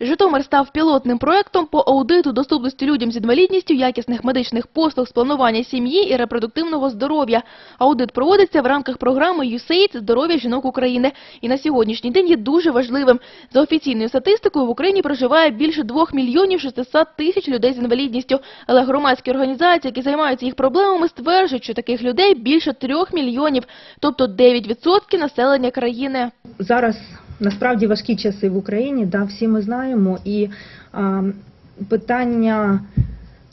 Житомир став пілотним проектом по аудиту доступності людям з інвалідністю якісних медичних послуг з планування сім'ї і репродуктивного здоров'я. Аудит проводиться в рамках програми USAID «Здоров'я жінок України» і на сьогоднішній день є дуже важливим. За офіційною статистикою в Україні проживає більше 2 мільйонів 600 тисяч людей з інвалідністю. Але громадські організації, які займаються їх проблемами, стверджують, що таких людей більше 3 мільйонів, тобто 9% населення країни. зараз насправді важкі часи в Україні, да, всі ми знаємо, і а, питання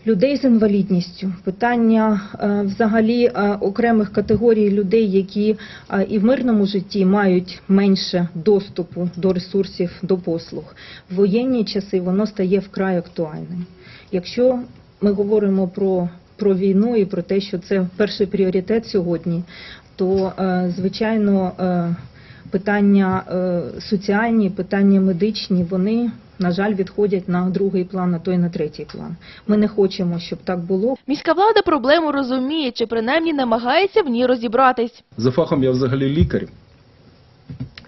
людей з інвалідністю, питання а, взагалі а, окремих категорій людей, які а, і в мирному житті мають менше доступу до ресурсів, до послуг. В воєнні часи воно стає вкрай актуальним. Якщо ми говоримо про, про війну і про те, що це перший пріоритет сьогодні, то е, звичайно. Питання е, соціальні, питання медичні, вони, на жаль, відходять на другий план, а то й на третій план. Ми не хочемо, щоб так було. Міська влада проблему розуміє, чи принаймні намагається в ній розібратись. За фахом я взагалі лікар.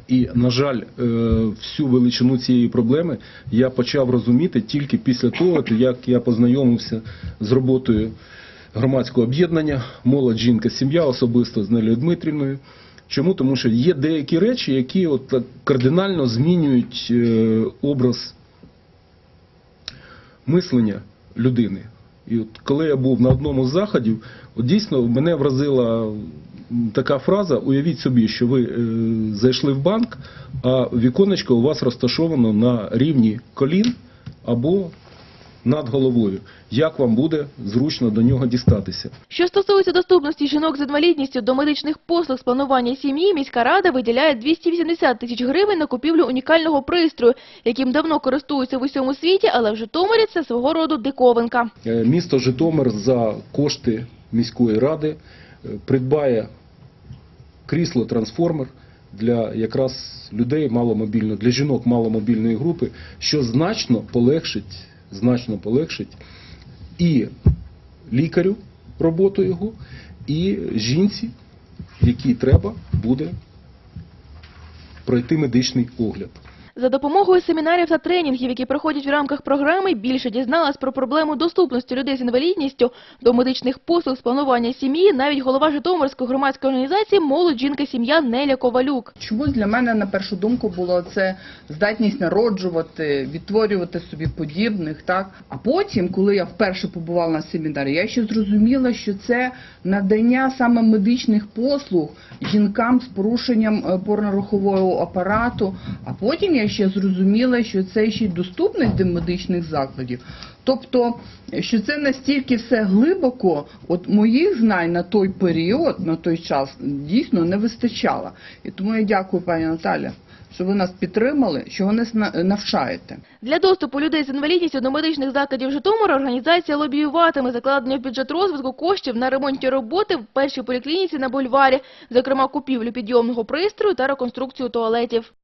І, на жаль, е, всю величину цієї проблеми я почав розуміти тільки після того, як я познайомився з роботою громадського об'єднання Молодь жінка, сім'я особисто з Нелею Дмитрівною. Чому? Тому що є деякі речі, які от кардинально змінюють е, образ мислення людини. І от коли я був на одному з заходів, от дійсно мене вразила така фраза: уявіть собі, що ви е, зайшли в банк, а віконечко у вас розташовано на рівні колін або над головою. Як вам буде зручно до нього дістатися? Що стосується доступності жінок з інвалідністю до медичних послуг з планування сім'ї, міська рада виділяє 280 тисяч гривень на купівлю унікального пристрою, яким давно користуються в усьому світі, але в Житомирі це свого роду диковинка. Е, Місто Житомир за кошти міської ради е, придбає крісло-трансформер для якраз людей маломобільної, для жінок маломобільної групи, що значно полегшить, значно полегшить і лікарю роботу його, і жінці, якій треба буде пройти медичний огляд. За допомогою семінарів та тренінгів, які проходять в рамках програми, більше дізналась про проблему доступності людей з інвалідністю до медичних послуг з планування сім'ї навіть голова Житомирської громадської організації «Молодь жінка сім'я» Неля Ковалюк. Чомусь для мене на першу думку було це здатність народжувати, відтворювати собі подібних, так. А потім, коли я вперше побувала на семінарі, я ще зрозуміла, що це надання саме медичних послуг жінкам з порушенням е, опорно-рухового апарату. А потім я ще зрозуміла, що це ще й доступність до медичних закладів. Тобто, що це настільки все глибоко, от моїх знань на той період, на той час дійсно не вистачало. І тому я дякую, пані Наталя, що ви нас підтримали, що ви нас навчаєте. Для доступу людей з інвалідністю до медичних закладів Житомира організація лобіюватиме закладення в бюджет розвитку коштів на ремонтні роботи в першій поліклініці на бульварі, зокрема купівлю підйомного пристрою та реконструкцію туалетів.